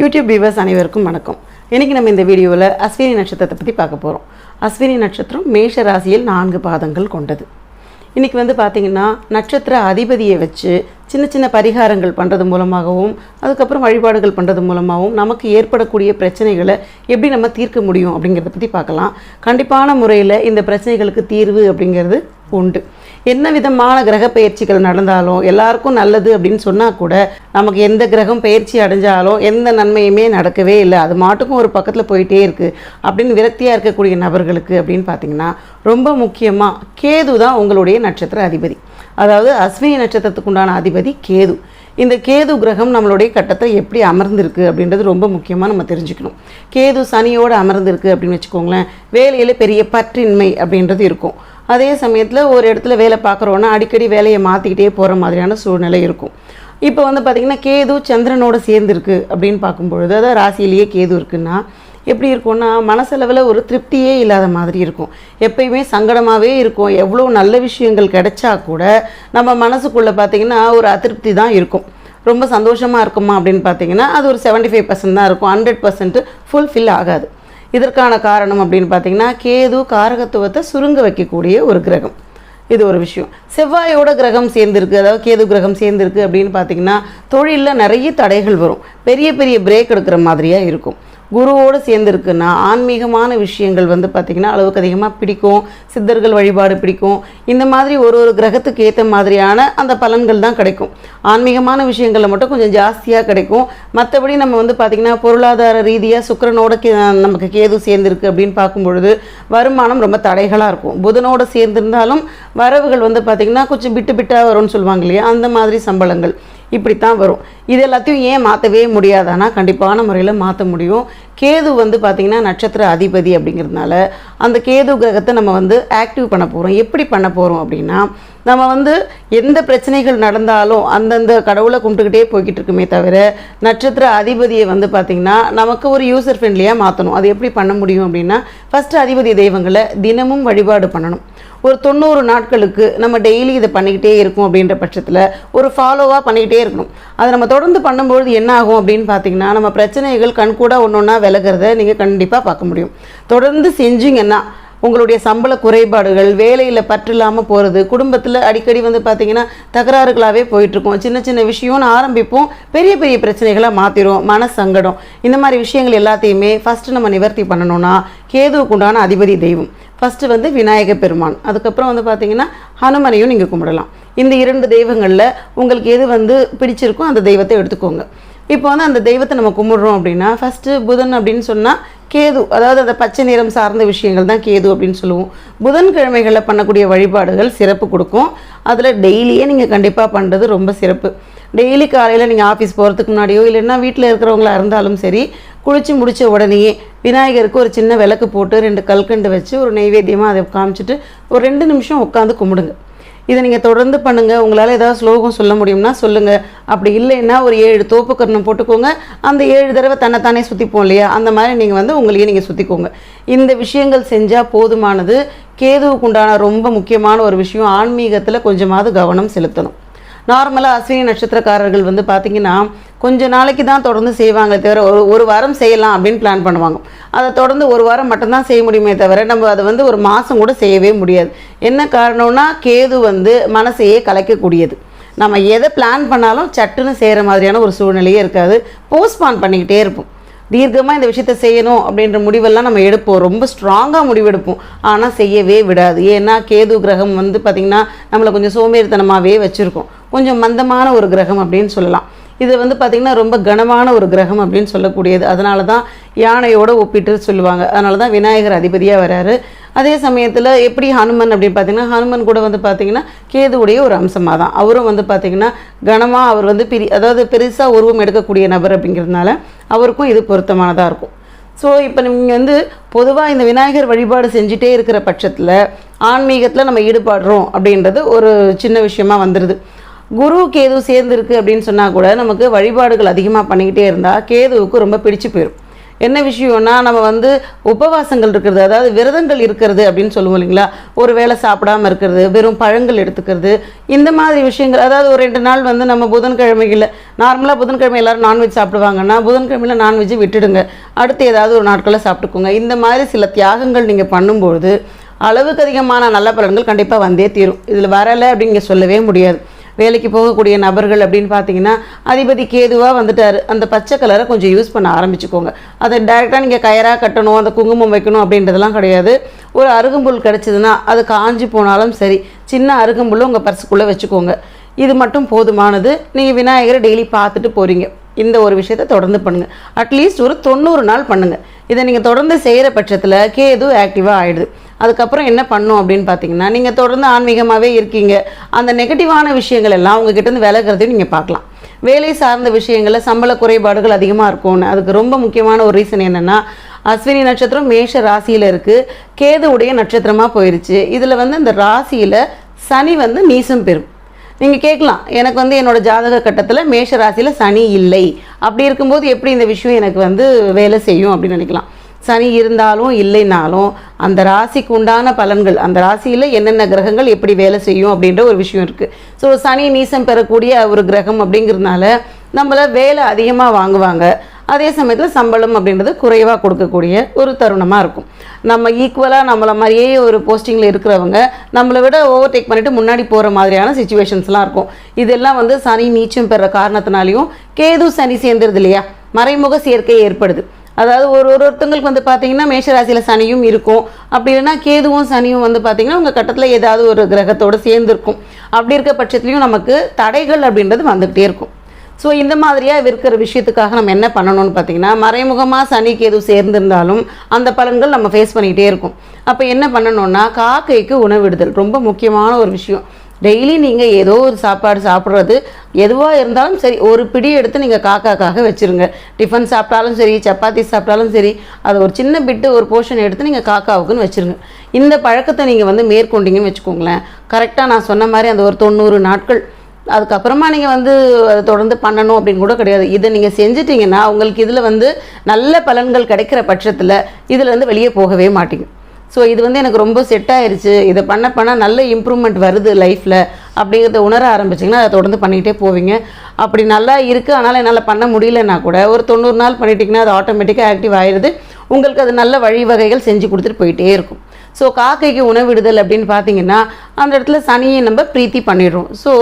YouTube viewers அனைவருக்கும் வணக்கம். இன்றைக்கி நம்ம இந்த வீடியோவில் அஸ்வினி நட்சத்திரத்தை பற்றி பார்க்க போகிறோம் அஸ்வினி நட்சத்திரம் மேஷ ராசியில் நான்கு பாதங்கள் கொண்டது. இன்றைக்கி வந்து பார்த்திங்கன்னா நட்சத்திர அதிபதியை வச்சு சின்ன சின்ன பரிகாரங்கள் பண்ணுறது மூலமாகவும் அதுக்கப்புறம் வழிபாடுகள் பண்ணுறது மூலமாகவும் நமக்கு ஏற்படக்கூடிய பிரச்சனைகளை எப்படி நம்ம தீர்க்க முடியும் அப்படிங்கிறத பற்றி பார்க்கலாம். கண்டிப்பான முறையில் இந்த பிரச்சனைகளுக்கு தீர்வு அப்படிங்கிறது உண்டு. என்ன விதமான கிரக பயிற்சிகள் நடந்தாலும் எல்லாருக்கும் நல்லது அப்படின்னு சொன்னால் கூட நமக்கு எந்த கிரகம் பயிற்சி அடைஞ்சாலும் எந்த நன்மையுமே நடக்கவே இல்லை. அது மாட்டுக்கும் ஒரு பக்கத்தில் போயிட்டே இருக்குது அப்படின்னு விரக்தியாக இருக்கக்கூடிய நபர்களுக்கு அப்படின்னு பார்த்தீங்கன்னா ரொம்ப முக்கியமாக கேது தான் உங்களுடைய நட்சத்திர அதிபதி. அதாவது அஸ்வினி நட்சத்திரத்துக்கு உண்டான அதிபதி கேது. இந்த கேது கிரகம் நம்மளுடைய கட்டத்தை எப்படி அமர்ந்திருக்கு அப்படின்றது ரொம்ப முக்கியமாக நம்ம தெரிஞ்சுக்கணும். கேது சனியோடு அமர்ந்திருக்கு அப்படின்னு வச்சுக்கோங்களேன். வேலையில் பெரிய பற்றின்மை அப்படின்றது இருக்கும். அதே சமயத்தில் ஒரு இடத்துல வேலை பார்க்குறோன்னா அடிக்கடி வேலையை மாற்றிக்கிட்டே போகிற மாதிரியான சூழ்நிலை இருக்கும். இப்போ வந்து பார்த்திங்கன்னா கேது சந்திரனோட சேர்ந்துருக்கு அப்படின்னு பார்க்கும்பொழுது அதாவது ராசியிலேயே கேது இருக்குன்னா எப்படி இருக்கும்னா மனசளவில் ஒரு திருப்தியே இல்லாத மாதிரி இருக்கும். எப்பயுமே சங்கடமாகவே இருக்கும். எவ்வளோ நல்ல விஷயங்கள் கிடைச்சா கூட நம்ம மனசுக்குள்ளே பார்த்திங்கன்னா ஒரு அதிருப்தி தான் இருக்கும். ரொம்ப சந்தோஷமாக இருக்குமா அப்படின்னு பார்த்தீங்கன்னா அது ஒரு செவன்ட்டி ஃபைவ் பர்சன்ட் தான் இருக்கும். ஹண்ட்ரட் பர்சன்ட் ஃபுல்ஃபில் ஆகாது. இதற்கான காரணம் அப்படின்னு பார்த்தீங்கன்னா கேது காரகத்துவத்தை சுருங்க வைக்கக்கூடிய ஒரு கிரகம். இது ஒரு விஷயம். செவ்வாயோட கிரகம் சேர்ந்துருக்கு. அதாவது கேது கிரகம் சேர்ந்துருக்கு அப்படின்னு பார்த்தீங்கன்னா தொழிலில் நிறைய தடைகள் வரும். பெரிய பெரிய பிரேக் எடுக்கிற மாதிரியாக இருக்கும். குருவோடு சேர்ந்துருக்குன்னா ஆன்மீகமான விஷயங்கள் வந்து பார்த்திங்கன்னா அளவுக்கு அதிகமாக பிடிக்கும். சித்தர்கள் வழிபாடு பிடிக்கும். இந்த மாதிரி ஒரு ஒரு கிரகத்துக்கு ஏற்ற மாதிரியான அந்த பலன்கள் தான் கிடைக்கும். ஆன்மீகமான விஷயங்களில் மட்டும் கொஞ்சம் ஜாஸ்தியாக கிடைக்கும். மற்றபடி நம்ம வந்து பார்த்திங்கன்னா பொருளாதார ரீதியாக சுக்கரனோட கே நமக்கு கேது சேர்ந்துருக்கு அப்படின்னு பார்க்கும்பொழுது வருமானம் ரொம்ப தடைகளாக இருக்கும். புதனோடு சேர்ந்திருந்தாலும் வரவுகள் வந்து பார்த்திங்கன்னா கொஞ்சம் விட்டு பிட்டாக வரும்னு சொல்லுவாங்க இல்லையா? அந்த மாதிரி சம்பளங்கள். இப்படித்தான் வரும். இது எல்லாத்தையும் ஏன் மாற்றவே முடியாதானா கண்டிப்பான முறையில் மாற்ற முடியும். கேது வந்து பார்த்திங்கன்னா நட்சத்திர அதிபதி அப்படிங்கிறதுனால அந்த கேது கிரகத்தை நம்ம வந்து ஆக்டிவ் பண்ண போகிறோம் எப்படி பண்ண போகிறோம் அப்படின்னா நம்ம வந்து எந்த பிரச்சனைகள் நடந்தாலும் அந்தந்த கடவுளை கும்பிட்டுக்கிட்டே போய்கிட்டு இருக்குமே தவிர நட்சத்திர அதிபதியை வந்து பார்த்திங்கன்னா நமக்கு ஒரு யூசர் ஃப்ரெண்ட்லியாக மாற்றணும் அது எப்படி பண்ண முடியும் அப்படின்னா ஃபஸ்ட்டு அதிபதி தெய்வங்களை தினமும் வழிபாடு பண்ணணும். ஒரு தொண்ணூறு நாட்களுக்கு நம்ம டெய்லி இதை பண்ணிக்கிட்டே இருக்கோம் அப்படின்ற பட்சத்தில் ஒரு ஃபாலோவாக பண்ணிக்கிட்டே இருக்கணும். அதை நம்ம தொடர்ந்து பண்ணும்பொழுது என்ன ஆகும் அப்படின்னு பார்த்தீங்கன்னா நம்ம பிரச்சனைகள் கண்கூட ஒன்று ஒன்றா விலகிறத நீங்கள் கண்டிப்பாக பார்க்க முடியும். தொடர்ந்து செஞ்சீங்கன்னா உங்களுடைய சம்பள குறைபாடுகள் வேலையில் பற்று இல்லாமல் போகிறது குடும்பத்தில் அடிக்கடி வந்து பார்த்திங்கன்னா தகராறுகளாகவே போயிட்டுருக்கோம். சின்ன சின்ன விஷயம்னு ஆரம்பிப்போம் பெரிய பெரிய பிரச்சனைகளாக மாற்றிடும் மன சங்கடம். இந்த மாதிரி விஷயங்கள் எல்லாத்தையுமே ஃபஸ்ட்டு நம்ம நிவர்த்தி பண்ணணும்னா கேதுவுக்கு உண்டான அதிபதி தெய்வம். ஃபஸ்ட்டு வந்து விநாயக பெருமான். அதுக்கப்புறம் வந்து பார்த்திங்கன்னா ஹனுமனையும் நீங்கள் கும்பிடலாம். இந்த இரண்டு தெய்வங்களில் உங்களுக்கு எது வந்து பிடிச்சிருக்கோ அந்த தெய்வத்தை எடுத்துக்கோங்க. இப்போ வந்து அந்த தெய்வத்தை நம்ம கும்பிடுறோம் அப்படின்னா ஃபஸ்ட்டு புதன் அப்படின்னு சொன்னால் கேது. அதாவது அந்த பச்சை நிறம் சார்ந்த விஷயங்கள் தான் கேது அப்படின்னு சொல்லுவோம். புதன்கிழமைகளில் பண்ணக்கூடிய வழிபாடுகள் சிறப்பு கொடுக்கும். அதில் டெய்லியே நீங்கள் கண்டிப்பாக பண்ணுறது ரொம்ப சிறப்பு. டெய்லி காலையில் நீங்கள் ஆஃபீஸ் போகிறதுக்கு முன்னாடியோ இல்லைன்னா வீட்டில் இருக்கிறவங்களா இருந்தாலும் சரி குளித்து முடித்த உடனேயே விநாயகருக்கு ஒரு சின்ன விளக்கு போட்டு ரெண்டு கல்கண்டு வச்சு ஒரு நெய்வேத்தியமாக அதை காமிச்சிட்டு ஒரு ரெண்டு நிமிஷம் உட்காந்து கும்பிடுங்க. இதை நீங்கள் தொடர்ந்து பண்ணுங்கள் உங்களால் ஏதாவது ஸ்லோகம் சொல்ல முடியும்னா சொல்லுங்கள் அப்படி இல்லைன்னா ஒரு ஏழு தோப்பு கர்ணம் போட்டுக்கோங்க. அந்த ஏழு தடவை தன்னைத்தானே சுற்றிப்போம் இல்லையா? அந்த மாதிரி நீங்கள் வந்து உங்களையே நீங்கள் சுற்றிக்கோங்க இந்த விஷயங்கள் செஞ்சால் போதுமானது. கேதுவுக்கு உண்டான ரொம்ப முக்கியமான ஒரு விஷயம் ஆன்மீகத்தில் கொஞ்சமாவது கவனம் செலுத்தணும். நார்மலாக அஸ்வினி நட்சத்திரக்காரர்கள் வந்து பார்த்திங்கன்னா கொஞ்ச நாளைக்கு தான் தொடர்ந்து செய்வாங்க தவிர ஒரு ஒரு வாரம் செய்யலாம் அப்படின்னு பிளான் பண்ணுவாங்க. அதை தொடர்ந்து ஒரு வாரம் மட்டும்தான் செய்ய முடியுமே தவிர நம்ம அதை வந்து ஒரு மாதம் கூட செய்யவே முடியாது. என்ன காரணம்னா கேது வந்து மனசையே கலைக்கக்கூடியது. நம்ம எதை பிளான் பண்ணாலும் சட்டுன்னு செய்கிற மாதிரியான ஒரு சூழ்நிலையே இருக்காது. போஸ்ட்பான் பண்ணிக்கிட்டே இருப்போம். தீர்க்கமாக இந்த விஷயத்த செய்யணும் அப்படின்ற முடிவெல்லாம் நம்ம எடுப்போம். ரொம்ப ஸ்ட்ராங்காக முடிவெடுப்போம். ஆனால் செய்யவே விடாது. ஏன்னா கேது கிரகம் வந்து பார்த்திங்கன்னா நம்மளை கொஞ்சம் சோம்பேறித்தனமாகவே வச்சுருக்கோம். கொஞ்சம் மந்தமான ஒரு கிரகம் அப்படின்னு சொல்லலாம். இது வந்து பார்த்திங்கன்னா ரொம்ப கனமான ஒரு கிரகம் அப்படின்னு சொல்லக்கூடியது. அதனால தான் யானையோட ஒப்பிட்டு சொல்லுவாங்க. அதனால தான் விநாயகர் அதிபதியாக வராரு. அதே சமயத்தில் எப்படி ஹனுமன் அப்படின்னு பார்த்தீங்கன்னா ஹனுமன் கூட வந்து பார்த்திங்கன்னா கேதுவுடைய ஒரு அம்சமாக தான் அவரும் வந்து பார்த்திங்கன்னா கனமாக அவர் வந்து பிரி அதாவது பெருசாக உருவம் எடுக்கக்கூடிய நபர் அப்படிங்கிறதுனால அவருக்கும் இது பொருத்தமானதாக இருக்கும். ஸோ இப்போ நீங்கள் வந்து பொதுவாக இந்த விநாயகர் வழிபாடு செஞ்சுட்டே இருக்கிற பட்சத்தில் ஆன்மீகத்தில் நம்ம ஈடுபாடுறோம் அப்படின்றது ஒரு சின்ன விஷயமா வந்துடுது குரு கேது சேர்ந்துருக்கு அப்படின்னு சொன்னால் கூட நமக்கு வழிபாடுகள் அதிகமாக பண்ணிக்கிட்டே இருந்தால் கேதுவுக்கு ரொம்ப பிடிச்சு போயிடும் என்ன விஷயம்னா நம்ம வந்து உபவாசங்கள் இருக்கிறது அதாவது விரதங்கள் இருக்கிறது அப்படின்னு சொல்லுவோம் இல்லைங்களா? ஒரு வேளை சாப்பிடாம இருக்கிறது வெறும் பழங்கள் எடுத்துக்கிறது இந்த மாதிரி விஷயங்கள் அதாவது ஒரு ரெண்டு நாள் வந்து நம்ம புதன்கிழமையில் நார்மலாக புதன்கிழமை எல்லாரும் நான்வெஜ் சாப்பிடுவாங்கன்னா புதன்கிழமையில் நான்வெஜ் விட்டுடுங்க. அடுத்து ஏதாவது ஒரு நாட்களில் சாப்பிட்டுக்கோங்க. இந்த மாதிரி சில தியாகங்கள் நீங்கள் பண்ணும்பொழுது அளவுக்கு அதிகமான நல்ல பலன்கள் கண்டிப்பாக வந்தே தீரும். இதில் வரலை அப்படின்னு சொல்லவே முடியாது. வேலைக்கு போகக்கூடிய நபர்கள் அப்படின்னு பார்த்தீங்கன்னா அதிபதி கேதுவாக வந்துட்டார். அந்த பச்சை கலரை கொஞ்சம் யூஸ் பண்ண ஆரம்பிச்சுக்கோங்க. அதை டைரெக்டாக நீங்கள் கயராக கட்டணும் அந்த குங்குமம் வைக்கணும் அப்படின்றதெல்லாம் கிடையாது. ஒரு அருகம்புல் கிடச்சிதுன்னா அது காஞ்சி போனாலும் சரி சின்ன அருகம்புல்லும் உங்கள் பர்சுக்குள்ளே வச்சுக்கோங்க. இது மட்டும் போதுமானது. நீங்கள் விநாயகரை டெய்லி பார்த்துட்டு போகிறீங்க இந்த ஒரு விஷயத்தை தொடர்ந்து பண்ணுங்கள் அட்லீஸ்ட் ஒரு தொண்ணூறு நாள் பண்ணுங்கள் இதை நீங்கள் தொடர்ந்து செய்கிற பட்சத்தில் கேது ஆக்டிவாக ஆகிடுது அதுக்கப்புறம் என்ன பண்ணும் அப்படின்னு பார்த்தீங்கன்னா நீங்கள் தொடர்ந்து ஆன்மீகமாகவே இருக்கீங்க. அந்த நெகட்டிவான விஷயங்கள் எல்லாம் உங்ககிட்டருந்து விலகிறதையும் நீங்கள் பார்க்கலாம். வேலை சார்ந்த விஷயங்களில் சம்பள குறைபாடுகள் அதிகமாக இருக்கும்னு. அதுக்கு ரொம்ப முக்கியமான ஒரு ரீசன் என்னென்னா அஸ்வினி நட்சத்திரம் மேஷ ராசியில் இருக்குது கேதுவுடைய நட்சத்திரமாக போயிருச்சு. இதில் வந்து இந்த ராசியில் சனி வந்து நீசம் பெறும் நீங்கள் கேட்கலாம் எனக்கு வந்து என்னோடய ஜாதக கட்டத்தில் மேஷ ராசியில் சனி இல்லை. அப்படி இருக்கும்போது எப்படி இந்த விஷயம் எனக்கு வந்து வேலை செய்யும் அப்படின்னு நினைக்கலாம். சனி இருந்தாலும் இல்லைனாலும் அந்த ராசிக்கு உண்டான பலன்கள் அந்த ராசியில் என்னென்ன கிரகங்கள் எப்படி வேலை செய்யும் அப்படின்ற ஒரு விஷயம் இருக்குது ஸோ சனி நீசம் பெறக்கூடிய ஒரு கிரகம் அப்படிங்கிறதுனால நம்மளை வேலை அதிகமாக வாங்குவாங்க. அதே சமயத்தில் சம்பளம் அப்படின்றது குறைவாக கொடுக்கக்கூடிய ஒரு தருணமாக இருக்கும். நம்ம ஈக்குவலாக நம்மளை மாதிரியே ஒரு போஸ்டிங்கில் இருக்கிறவங்க நம்மளை விட ஓவர்டேக் பண்ணிவிட்டு முன்னாடி போகிற மாதிரியான சுச்சுவேஷன்ஸ்லாம் இருக்கும். இதெல்லாம் வந்து சனி நீச்சம் பெற காரணத்தினாலையும் கேது சனி சேர்ந்துருது இல்லையா? மறைமுக சேர்க்கை ஏற்படுது. அதாவது ஒரு ஒரு ஒருத்தங்களுக்கு வந்து பார்த்தீங்கன்னா மேஷராசியில் சனியும் இருக்கும். அப்படி இல்லைன்னா கேதுவும் சனியும் வந்து பார்த்தீங்கன்னா உங்கள் கட்டத்தில் ஏதாவது ஒரு கிரகத்தோடு சேர்ந்துருக்கும். அப்படி இருக்க பட்சத்துலையும் நமக்கு தடைகள் அப்படின்றது வந்துக்கிட்டே இருக்கும். ஸோ இந்த மாதிரியாக இருக்கிற விஷயத்துக்காக நம்ம என்ன பண்ணணும்னு பார்த்தீங்கன்னா மறைமுகமாக சனி கேது சேர்ந்திருந்தாலும் அந்த பலன்கள் நம்ம ஃபேஸ் பண்ணிக்கிட்டே இருக்கும். அப்போ என்ன பண்ணணும்னா காக்கைக்கு உணவிடுதல் ரொம்ப முக்கியமான ஒரு விஷயம். டெய்லி நீங்கள் ஏதோ ஒரு சாப்பாடு சாப்பிட்றது எதுவாக இருந்தாலும் சரி ஒரு பிடி எடுத்து நீங்கள் காக்காக்காக வச்சுருங்க. டிஃபன் சாப்பிட்டாலும் சரி சப்பாத்தி சாப்பிட்டாலும் சரி அதை ஒரு சின்ன பிட்டு ஒரு போர்ஷன் எடுத்து நீங்கள் காக்காவுக்குன்னு வச்சுருங்க. இந்த பழக்கத்தை நீங்கள் வந்து மேற்கொண்டீங்கன்னு வச்சுக்கோங்களேன். கரெக்டாக நான் சொன்ன மாதிரி அந்த ஒரு தொண்ணூறு நாட்கள் அதுக்கப்புறமா நீங்கள் வந்து அதை தொடர்ந்து பண்ணணும் அப்படின்னு கூட கிடையாது. இதை நீங்கள் செஞ்சிட்டிங்கன்னா உங்களுக்கு இதில் வந்து நல்ல பலன்கள் கிடைக்கிற பட்சத்தில் இதில் வந்து வெளியே போகவே மாட்டீங்க. ஸோ இது வந்து எனக்கு ரொம்ப செட் ஆயிடுச்சு இதை பண்ண பண்ண நல்ல இம்ப்ரூவ்மெண்ட் வருது லைஃப்பில் அப்படிங்கிறத உணர ஆரம்பிச்சிங்கன்னா அதை தொடர்ந்து பண்ணிக்கிட்டே போவீங்க. அப்படி நல்லா இருக்குது அதனால் என்னால் பண்ண முடியலன்னா கூட ஒரு தொண்ணூறு நாள் பண்ணிட்டீங்கன்னா அது ஆட்டோமேட்டிக்காக ஆக்டிவ் ஆயிடுது உங்களுக்கு அது நல்ல வழிவகைகள் செஞ்சு கொடுத்துட்டு போயிட்டே இருக்கும். ஸோ காக்கைக்கு உணவிடுதல் அப்படின்னு பார்த்தீங்கன்னா அந்த இடத்துல சனியை நம்ம பிரீத்தி பண்ணிடுறோம். ஸோ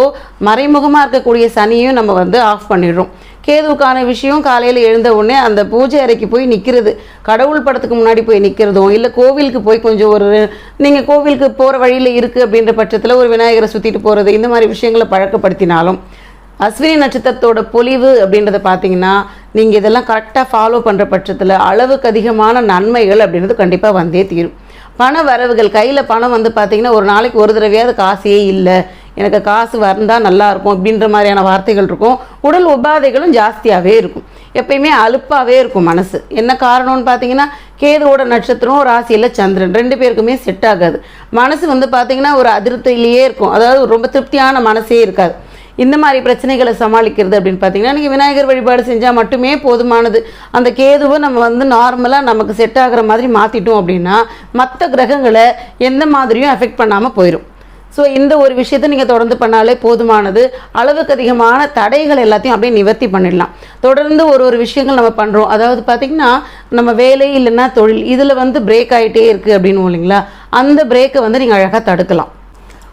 மறைமுகமாக இருக்கக்கூடிய சனியும் நம்ம வந்து ஆஃப் பண்ணிடுறோம். கேதுவுக்கான விஷயம் காலையில் எழுந்த உடனே அந்த பூஜை அறைக்கு போய் நிற்கிறது கடவுள் படத்துக்கு முன்னாடி போய் நிற்கிறதும் இல்லை கோவிலுக்கு போய் கொஞ்சம் ஒரு நீங்கள் கோவிலுக்கு போகிற வழியில் இருக்குது அப்படின்ற பட்சத்தில் ஒரு விநாயகரை சுற்றிட்டு போகிறது இந்த மாதிரி விஷயங்களை பழக்கப்படுத்தினாலும் அஸ்வினி நட்சத்திரத்தோட பொலிவு அப்படின்றத பார்த்தீங்கன்னா நீங்கள் இதெல்லாம் கரெக்டாக ஃபாலோ பண்ணுற பட்சத்தில் அளவுக்கு அதிகமான நன்மைகள் அப்படின்றது கண்டிப்பாக வந்தே தீரும். பண வரவுகள் கையில் பணம் வந்து பார்த்தீங்கன்னா ஒரு நாளைக்கு ஒரு தடவையாவது காசே இல்லை. எனக்கு காசு வந்தால் நல்லாயிருக்கும் அப்படின்ற மாதிரியான வார்த்தைகள் இருக்கும். உடல் உபாதைகளும் ஜாஸ்தியாகவே இருக்கும். எப்பயுமே அலுப்பாகவே இருக்கும் மனசு. என்ன காரணம்னு பார்த்தீங்கன்னா கேதுவோட நட்சத்திரம் ராசியில் சந்திரன். ரெண்டு பேருக்குமே செட் ஆகாது. மனசு வந்து பார்த்தீங்கன்னா ஒரு அதிருப்தியிலேயே இருக்கும். அதாவது ரொம்ப திருப்தியான மனசே இருக்காது. இந்த மாதிரி பிரச்சனைகளை சமாளிக்கிறது அப்படின்னு பார்த்தீங்கன்னா நீங்கள் விநாயகர் வழிபாடு செஞ்சால் மட்டுமே போதுமானது. அந்த கேதுவை நம்ம வந்து நார்மலாக நமக்கு செட் ஆகிற மாதிரி மாற்றிட்டோம் அப்படின்னா மற்ற கிரகங்களை எந்த மாதிரியும் அஃபெக்ட் பண்ணாமல் போயிடும் ஸோ இந்த ஒரு விஷயத்தை நீங்கள் தொடர்ந்து பண்ணாலே போதுமானது. அளவுக்கு அதிகமான தடைகள் எல்லாத்தையும் அப்படியே நிவர்த்தி பண்ணிடலாம். தொடர்ந்து ஒரு ஒரு விஷயங்கள் நம்ம பண்ணுறோம் அதாவது பார்த்திங்கன்னா நம்ம வேலை இல்லைன்னா தொழில் இதில் வந்து பிரேக் ஆகிட்டே இருக்குது அப்படின்னு இல்லைங்களா? அந்த பிரேக்கை வந்து நீங்கள் அழகாக தடுக்கலாம்.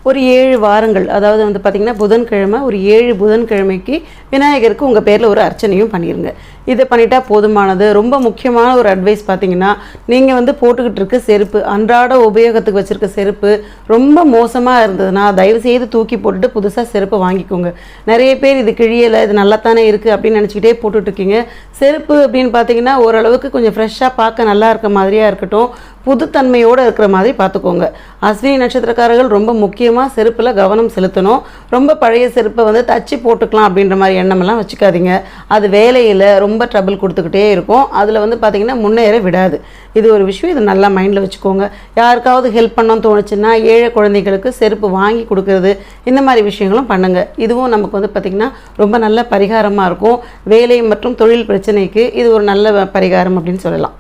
ஒரு ஏழு வாரங்கள் அதாவது வந்து பார்த்திங்கன்னா புதன்கிழமை ஒரு ஏழு புதன்கிழமைக்கு விநாயகருக்கு உங்கள் பேரில் ஒரு அர்ச்சனையும் பண்ணிடுங்க இதை பண்ணிட்டா போதுமானது. ரொம்ப முக்கியமான ஒரு அட்வைஸ் பார்த்தீங்கன்னா நீங்கள் வந்து போட்டுக்கிட்டு இருக்க செருப்பு அன்றாட உபயோகத்துக்கு வச்சுருக்க செருப்பு ரொம்ப மோசமாக இருந்ததுன்னா தயவு செய்து தூக்கி போட்டுட்டு புதுசாக செருப்பு வாங்கிக்கோங்க. நிறைய பேர் இது கிழியலை இது நல்லா தானே இருக்குது அப்படின்னு நினச்சிக்கிட்டே போட்டுட்ருக்கீங்க செருப்பு அப்படின்னு பார்த்தீங்கன்னா ஓரளவுக்கு கொஞ்சம் ஃப்ரெஷ்ஷாக பார்க்க நல்லா இருக்க மாதிரியாக இருக்கட்டும். புதுத்தன்மையோடு இருக்கிற மாதிரி பார்த்துக்கோங்க அஸ்வினி நட்சத்திரக்காரர்கள் ரொம்ப முக்கியமாக செருப்பில் கவனம் செலுத்தணும். ரொம்ப பழைய செருப்பை வந்து தச்சு போட்டுக்கலாம் அப்படின்ற மாதிரி எண்ணமெல்லாம் வச்சுக்காதீங்க. அது வேலையில் ரொம்ப ரொம்ப ட்ரபிள் கொடுத்துக்கிட்டே இருக்கும். அதில் வந்து பார்த்திங்கன்னா முன்னேற விடாது. இது ஒரு விஷயம். இது நல்லா மைண்டில் வச்சுக்கோங்க. யாருக்காவது ஹெல்ப் பண்ணோன்னு தோணுச்சுன்னா ஏழை குழந்தைகளுக்கு செருப்பு வாங்கி கொடுக்கறது இந்த மாதிரி விஷயங்களும் பண்ணுங்கள் இதுவும் நமக்கு வந்து பார்த்திங்கன்னா ரொம்ப நல்ல பரிகாரமாக இருக்கும். வேலை மற்றும் தொழில் பிரச்சனைக்கு இது ஒரு நல்ல பரிகாரம் அப்படின்னு சொல்லலாம்.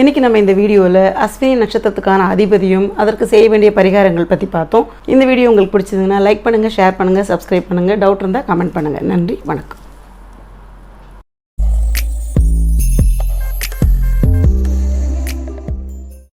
இன்றைக்கி நம்ம இந்த வீடியோவில் அஸ்வினி நட்சத்திரத்துக்கான அதிபதியும் அதற்கு செய்ய வேண்டிய பரிகாரங்கள் பற்றி பார்த்தோம். இந்த வீடியோ உங்களுக்கு பிடிச்சதுன்னா லைக் பண்ணுங்கள் ஷேர் பண்ணுங்கள் சப்ஸ்கிரைப் பண்ணுங்கள் டவுட் இருந்தால் கமெண்ட் பண்ணுங்கள் நன்றி வணக்கம்.